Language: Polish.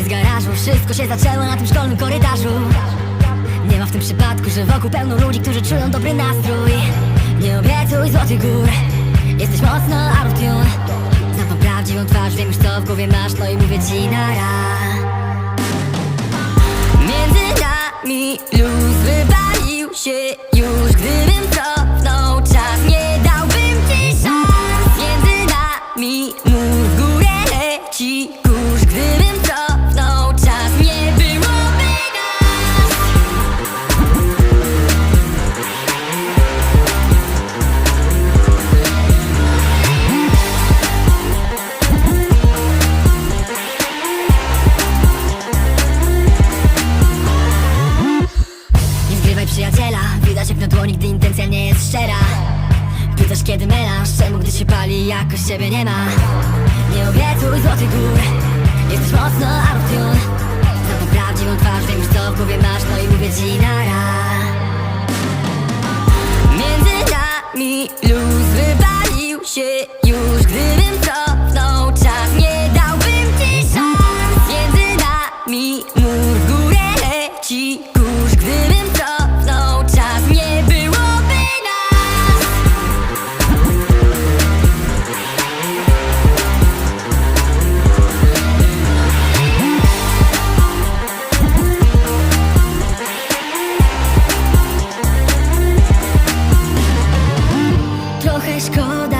z garażu. Wszystko się zaczęło na tym szkolnym korytarzu. Nie ma w tym przypadku, że wokół pełno ludzi, którzy czują dobry nastrój. Nie obiecuj złotych gór. Jesteś mocno out of tune Znam tą prawdziwą twarz, wiem już co w głowie masz No i mówię ci nara. Między nami luz wywalił się już Gdybym Widać jak na dłoni, gdy intencja nie jest szczera. Pytasz kiedy melanż Czemu gdy się pali jakoś ciebie nie ma? Nie obiecuj złotych gór Jesteś mocno out of tune tą prawdziwą twarz Wiem już co w głowie masz No i mówię ci nara. Między nami luz wywalił się escada.